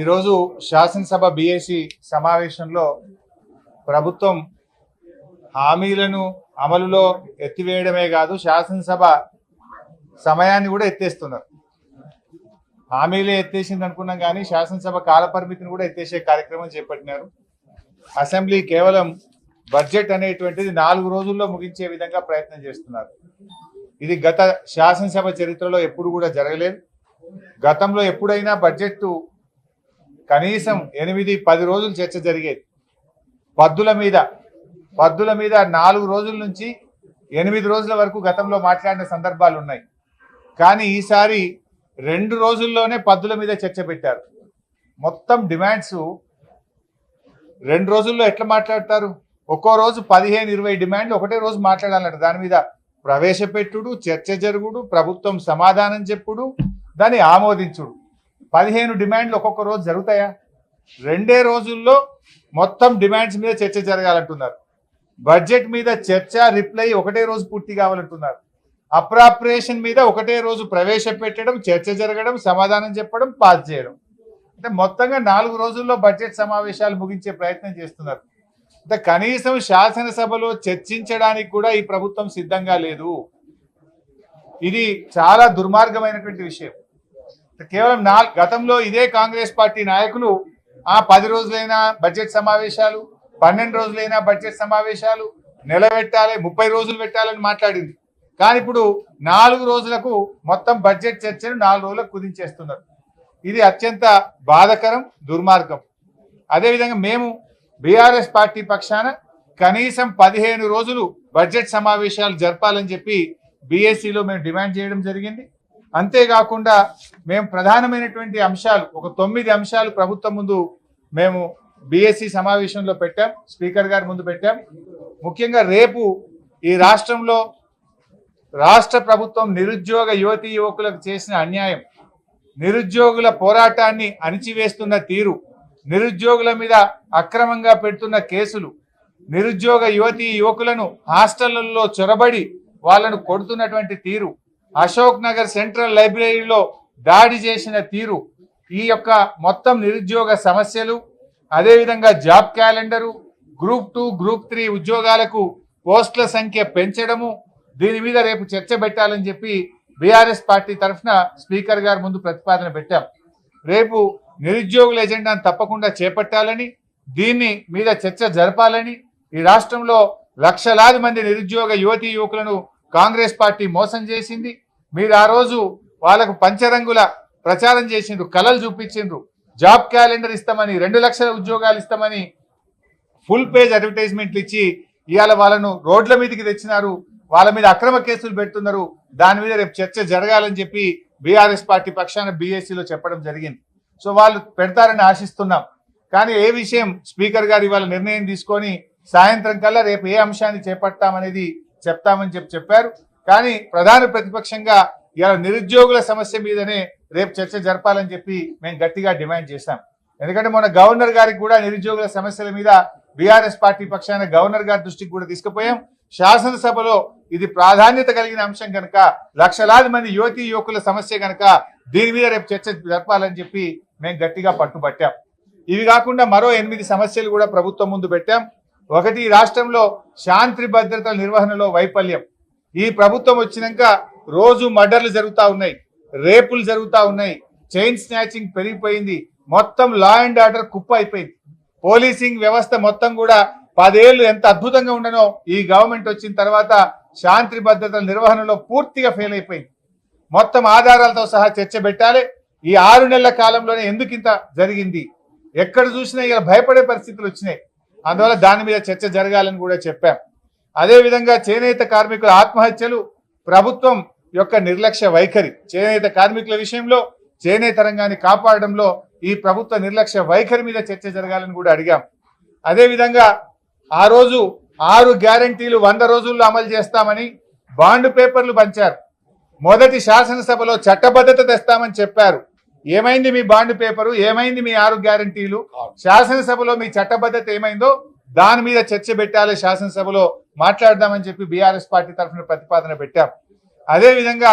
ఈరోజు శాసనసభ బీఏసీ సమావేశంలో ప్రభుత్వం హామీలను అమలులో ఎత్తివేయడమే కాదు శాసనసభ సమయాన్ని కూడా ఎత్తేస్తున్నారు. హామీలే ఎత్తేసింది అనుకున్నాం కానీ శాసనసభ కాలపరిమితిని కూడా ఎత్తేసే కార్యక్రమం చేపట్టినారు. అసెంబ్లీ కేవలం బడ్జెట్ అనేటువంటిది నాలుగు రోజుల్లో ముగించే విధంగా ప్రయత్నం చేస్తున్నారు. ఇది గత శాసనసభ చరిత్రలో ఎప్పుడు కూడా జరగలేదు. గతంలో ఎప్పుడైనా బడ్జెట్ కనీసం ఎనిమిది పది రోజులు చర్చ జరిగేది. పద్దుల మీద పద్దుల మీద నాలుగు రోజుల నుంచి ఎనిమిది రోజుల వరకు గతంలో మాట్లాడిన సందర్భాలు ఉన్నాయి. కానీ ఈసారి రెండు రోజుల్లోనే పద్దుల మీద చర్చ పెట్టారు. మొత్తం డిమాండ్స్ రెండు రోజుల్లో ఎట్లా మాట్లాడతారు? ఒక్కో రోజు పదిహేను ఇరవై డిమాండ్లు ఒకటే రోజు మాట్లాడాలంట. దాని మీద ప్రవేశపెట్టుడు చర్చ జరుగుడు ప్రభుత్వం సమాధానం చెప్పుడు దాన్ని ఆమోదించుడు. పదిహేను డిమాండ్లు ఒక్కొక్క రోజు జరుగుతాయా? రెండే రోజుల్లో మొత్తం డిమాండ్స్ మీద చర్చ జరగాలంటున్నారు. బడ్జెట్ మీద చర్చ రిప్లై ఒకటే రోజు పూర్తి కావాలంటున్నారు. అప్రాప్రియేషన్ మీద ఒకటే రోజు ప్రవేశపెట్టడం చర్చ జరగడం సమాధానం చెప్పడం పాస్ చేయడం. అంటే మొత్తంగా నాలుగు రోజుల్లో బడ్జెట్ సమావేశాలు ముగించే ప్రయత్నం చేస్తున్నారు. అంటే కనీసం శాసనసభలో చర్చించడానికి కూడా ఈ ప్రభుత్వం సిద్ధంగా లేదు. ఇది చాలా దుర్మార్గమైనటువంటి విషయం. కేవలం నాలుగు గతంలో ఇదే కాంగ్రెస్ పార్టీ నాయకులు ఆ పది రోజులైనా బడ్జెట్ సమావేశాలు పన్నెండు రోజులైనా బడ్జెట్ సమావేశాలు నెల పెట్టాలి ముప్పై రోజులు పెట్టాలని మాట్లాడింది. కానీ ఇప్పుడు నాలుగు రోజులకు మొత్తం బడ్జెట్ చర్చను నాలుగు రోజులకు కుదించేస్తున్నారు. ఇది అత్యంత బాధకరం దుర్మార్గం. అదేవిధంగా మేము బీఆర్ఎస్ పార్టీ పక్షాన కనీసం పదిహేను రోజులు బడ్జెట్ సమావేశాలు జరపాలని చెప్పి బీఎస్సీలో మేము డిమాండ్ చేయడం జరిగింది. అంతేకాకుండా మేము ప్రధానమైనటువంటి అంశాలు ఒక తొమ్మిది అంశాలు ప్రభుత్వం ముందు మేము బీఎస్సీ సమావేశంలో పెట్టాం స్పీకర్ గారి ముందు పెట్టాం. ముఖ్యంగా రేపు ఈ రాష్ట్రంలో రాష్ట్ర ప్రభుత్వం నిరుద్యోగ యువతీ యువకులకు చేసిన అన్యాయం నిరుద్యోగుల పోరాటాన్ని అణిచివేస్తున్న తీరు నిరుద్యోగుల మీద అక్రమంగా పెడుతున్న కేసులు నిరుద్యోగ యువతీ యువకులను హాస్టళ్ళలో చొరబడి వాళ్ళను కొడుతున్నటువంటి తీరు అశోక్ నగర్ సెంట్రల్ లైబ్రరీలో దాడి చేసిన తీరు ఈ యొక్క మొత్తం నిరుద్యోగ సమస్యలు అదేవిధంగా job calendar group two group three ఉద్యోగాలకు పోస్టుల సంఖ్య పెంచడము దీని మీద రేపు చర్చ పెట్టాలని చెప్పి బీఆర్ఎస్ పార్టీ తరఫున స్పీకర్ గారి ముందు ప్రతిపాదన పెట్టాం. రేపు నిరుద్యోగుల ఎజెండాను తప్పకుండా చేపట్టాలని దీన్ని మీద చర్చ జరపాలని ఈ రాష్ట్రంలో లక్షలాది మంది నిరుద్యోగ యువతీ యువకులను కాంగ్రెస్ పార్టీ మోసం చేసింది. మీరు ఆ రోజు వాళ్ళకు పంచరంగుల ప్రచారం చేసిండ్రు కళలు చూపించిండ్రు. జాబ్ క్యాలెండర్ ఇస్తామని రెండు లక్షల ఉద్యోగాలు ఇస్తామని ఫుల్ పేజ్ అడ్వర్టైజ్మెంట్లు ఇచ్చి ఇవాళ వాళ్ళను రోడ్ల మీదకి తెచ్చినారు. వాళ్ళ మీద అక్రమ కేసులు పెడుతున్నారు. దాని మీద రేపు చర్చ జరగాలని చెప్పి బీఆర్ఎస్ పార్టీ పక్షాన బీఎస్సీలో చెప్పడం జరిగింది. సో వాళ్ళు పెడతారని ఆశిస్తున్నాం. కానీ ఏ విషయం స్పీకర్ గారు ఇవాళ నిర్ణయం తీసుకొని సాయంత్రం కల్లా రేపు ఏ అంశాన్ని చేపడతామనేది చెప్తామని చెప్పి చెప్పారు. కానీ ప్రధాన ప్రతిపక్షంగా ఇలా నిరుద్యోగుల సమస్య మీదనే రేపు చర్చ జరపాలని చెప్పి మేము గట్టిగా డిమాండ్ చేశాం. ఎందుకంటే మొన్న గవర్నర్ గారికి కూడా నిరుద్యోగుల సమస్యల మీద బీఆర్ఎస్ పార్టీ పక్షాన గవర్నర్ గారి దృష్టికి కూడా తీసుకుపోయాం. శాసనసభలో ఇది ప్రాధాన్యత కలిగిన అంశం కనుక లక్షలాది మంది యువతీ యువకుల సమస్య కనుక దీని మీద రేపు చర్చ జరపాలని చెప్పి మేము గట్టిగా పట్టుబట్టాం. ఇవి కాకుండా మరో ఎనిమిది సమస్యలు కూడా ప్రభుత్వం ముందు పెట్టాం. ఒకటి రాష్ట్రంలో శాంతి భద్రతల నిర్వహణలో వైఫల్యం. ఈ ప్రభుత్వం వచ్చినాక రోజు మర్డర్లు జరుగుతూ ఉన్నాయి రేపులు జరుగుతూ ఉన్నాయి. చైన్ స్నాచింగ్ పెరిగిపోయింది. మొత్తం లా అండ్ ఆర్డర్ కుప్ప అయిపోయింది. పోలీసింగ్ వ్యవస్థ మొత్తం కూడా పదేళ్ళు ఎంత అద్భుతంగా ఉండనో ఈ గవర్నమెంట్ వచ్చిన తర్వాత శాంతి భద్రతల నిర్వహణలో పూర్తిగా ఫెయిల్ అయిపోయింది. మొత్తం ఆధారాలతో సహా చర్చ పెట్టాలి. ఈ ఆరు నెలల కాలంలోనే ఎందుకు ఇంత జరిగింది? ఎక్కడ చూసినా ఇలా భయపడే పరిస్థితులు వచ్చినాయి. అందువల్ల దాని మీద చర్చ జరగాలని కూడా చెప్పాం. అదేవిధంగా చేనేత కార్మికుల ఆత్మహత్యలు ప్రభుత్వం యొక్క నిర్లక్ష్య వైఖరి. చేనేత కార్మికుల విషయంలో చేనేత రంగాన్ని కాపాడడంలో ఈ ప్రభుత్వ నిర్లక్ష్య వైఖరి మీద చర్చ జరగాలని కూడా అడిగాం. అదేవిధంగా ఆ రోజు ఆరు గ్యారంటీలు వంద రోజుల్లో అమలు చేస్తామని బాండ్ పేపర్లు పంచారు. మొదటి శాసనసభలో చట్టబద్ధత తెస్తామని చెప్పారు. ఏమైంది మీ బాండ్ పేపరు? ఏమైంది మీ ఆరు గ్యారంటీలు? శాసనసభలో మీ చట్టబద్ధత ఏమైందో దాని మీద చర్చ పెట్టాలి శాసనసభలో. మాట్లాడదామని చెప్పి బీఆర్ఎస్ పార్టీ తరఫున ప్రతిపాదన పెట్టాం. అదేవిధంగా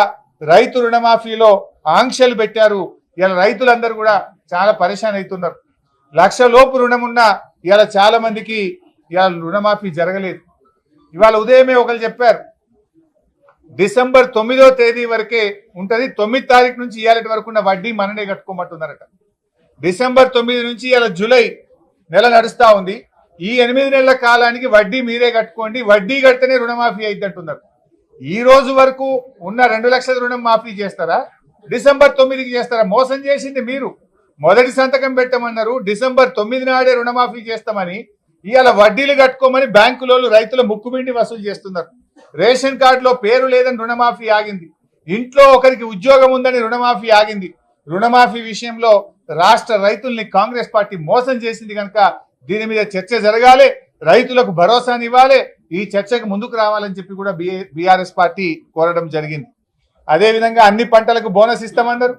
రైతు రుణమాఫీలో ఆంక్షలు పెట్టారు. ఇలా రైతులందరూ కూడా చాలా పరిశాన్ అవుతున్నారు. లక్ష లోపు రుణం ఉన్న ఇలా చాలా మందికి ఇలా రుణమాఫీ జరగలేదు. ఇవాళ ఉదయమే ఒకరు చెప్పారు డిసెంబర్ తొమ్మిదో తేదీ వరకే ఉంటుంది తొమ్మిది తారీఖు నుంచి ఇవాళ వరకు ఉన్న వడ్డీ మననే కట్టుకోమంటున్నారట. డిసెంబర్ తొమ్మిది నుంచి ఇలా జూలై నెల నడుస్తూ ఉంది. ఈ ఎనిమిది నెలల కాలానికి వడ్డీ మీరే కట్టుకోండి. వడ్డీ కడితేనే రుణమాఫీ అయినట్టున్నారు ఈ రోజు వరకు ఉన్న రెండు లక్షల రుణం మాఫీ చేస్తారా? డిసెంబర్ తొమ్మిదికి చేస్తారా? మోసం చేసింది మీరు. మొదటి సంతకం పెట్టమన్నారు. డిసెంబర్ తొమ్మిది నాడే రుణమాఫీ చేస్తామని. ఇవాళ వడ్డీలు కట్టుకోమని బ్యాంకులోళ్ళు రైతుల ముక్కుబిండి వసూలు చేస్తున్నారు. రేషన్ కార్డులో పేరు లేదని రుణమాఫీ ఆగింది. ఇంట్లో ఒకరికి ఉద్యోగం ఉందని రుణమాఫీ ఆగింది. రుణమాఫీ విషయంలో రాష్ట్ర రైతుల్ని కాంగ్రెస్ పార్టీ మోసం చేసింది కనుక దీని మీద చర్చ జరగాలి రైతులకు భరోసానివ్వాలి ఈ చర్చకు ముందుకు రావాలని చెప్పి కూడా బీఆర్ఎస్ పార్టీ కోరడం జరిగింది. అదేవిధంగా అన్ని పంటలకు బోనస్ ఇస్తామన్నారు.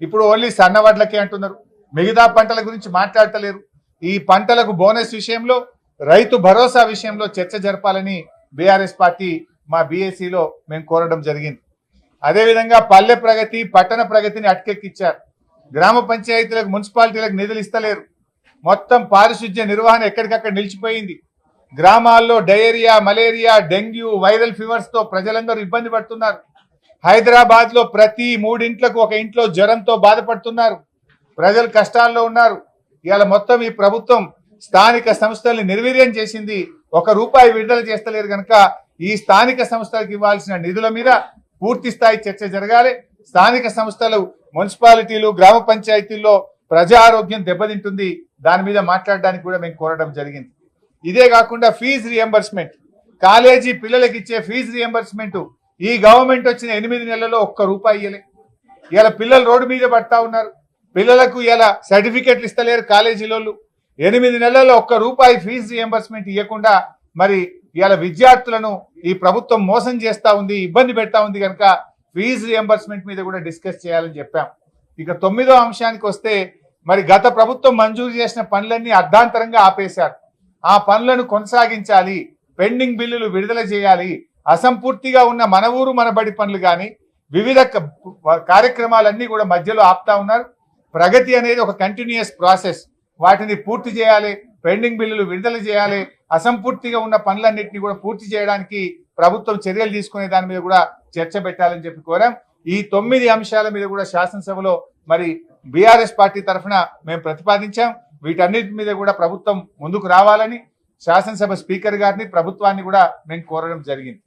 ఇప్పుడు ఓన్లీ సన్నవడ్లకే అంటున్నారు. మిగతా పంటల గురించి మాట్లాడతలేరు. ఈ పంటలకు బోనస్ విషయంలో రైతు భరోసా విషయంలో చర్చ జరపాలని బీఆర్ఎస్ పార్టీ మా బీఏసీలో మేము కోరడం జరిగింది. అదేవిధంగా పల్లె ప్రగతి పట్టణ ప్రగతిని అటకెక్కిచ్చారు. గ్రామ పంచాయతీలకు మున్సిపాలిటీలకు నిధులు ఇస్తలేరు. మొత్తం పారిశుద్ధ్య నిర్వహణ ఎక్కడికక్కడ నిలిచిపోయింది. గ్రామాల్లో డయేరియా మలేరియా డెంగ్యూ వైరల్ ఫీవర్స్తో ప్రజలందరూ ఇబ్బంది పడుతున్నారు. హైదరాబాద్లో ప్రతి మూడింట్లకు ఒక ఇంట్లో జ్వరంతో బాధపడుతున్నారు. ప్రజలు కష్టాల్లో ఉన్నారు. ఇవాళ మొత్తం ఈ ప్రభుత్వం స్థానిక సంస్థల్ని నిర్వీర్యం చేసింది. ఒక రూపాయి విడుదల చేస్తలేరు కనుక ఈ స్థానిక సంస్థలకు ఇవ్వాల్సిన నిధుల మీద పూర్తి స్థాయి చర్చ జరగాలి. స్థానిక సంస్థలు మున్సిపాలిటీలు గ్రామ పంచాయతీల్లో ప్రజా ఆరోగ్యం దెబ్బతింటుంది. దాని మీద మాట్లాడడానికి కూడా మేము కోరడం జరిగింది. ఇదే కాకుండా ఫీజు రియంబర్స్మెంట్ కాలేజీ పిల్లలకి ఇచ్చే ఫీజు రియంబర్స్మెంట్ ఈ గవర్నమెంట్ వచ్చిన ఎనిమిది నెలల్లో ఒక్క రూపాయి ఇయ్యలే. ఇలా పిల్లలు రోడ్డు మీద పడతా ఉన్నారు. పిల్లలకు ఇలా సర్టిఫికెట్లు ఇస్తలేరు కాలేజీలోళ్ళు. ఎనిమిది నెలల్లో ఒక్క రూపాయి ఫీజు రియంబర్స్మెంట్ ఇవ్వకుండా మరి ఇవాళ విద్యార్థులను ఈ ప్రభుత్వం మోసం చేస్తూ ఉంది ఇబ్బంది పెడతా ఉంది కనుక ఫీజు రియంబర్స్మెంట్ మీద కూడా డిస్కస్ చేయాలని చెప్పాం. ఇక తొమ్మిదో అంశానికి వస్తే మరి గత ప్రభుత్వం మంజూరు చేసిన పనులన్నీ అర్ధాంతరంగా ఆపేశారు. ఆ పనులను కొనసాగించాలి పెండింగ్ బిల్లులు విడుదల చేయాలి అసంపూర్తిగా ఉన్న మన ఊరు మన బడి పనులు కానీ వివిధ కార్యక్రమాలన్నీ కూడా మధ్యలో ఆపుతా ఉన్నారు. ప్రగతి అనేది ఒక కంటిన్యూస్ ప్రాసెస్ వాటిని పూర్తి చేయాలి పెండింగ్ బిల్లులు విడుదల చేయాలి అసంపూర్తిగా ఉన్న పనులన్నింటినీ కూడా పూర్తి చేయడానికి ప్రభుత్వం చర్యలు తీసుకునే దాని మీద కూడా చర్చ పెట్టాలని చెప్పి కోరాం. ఈ తొమ్మిది అంశాల మీద కూడా శాసనసభలో మరి బీఆర్ఎస్ పార్టీ తరఫున మేము ప్రతిపాదించాం. వీటన్నిటి మీద కూడా ప్రభుత్వం ముందుకు రావాలని శాసనసభ స్పీకర్ గారిని ప్రభుత్వాన్ని కూడా మేము కోరడం జరిగింది.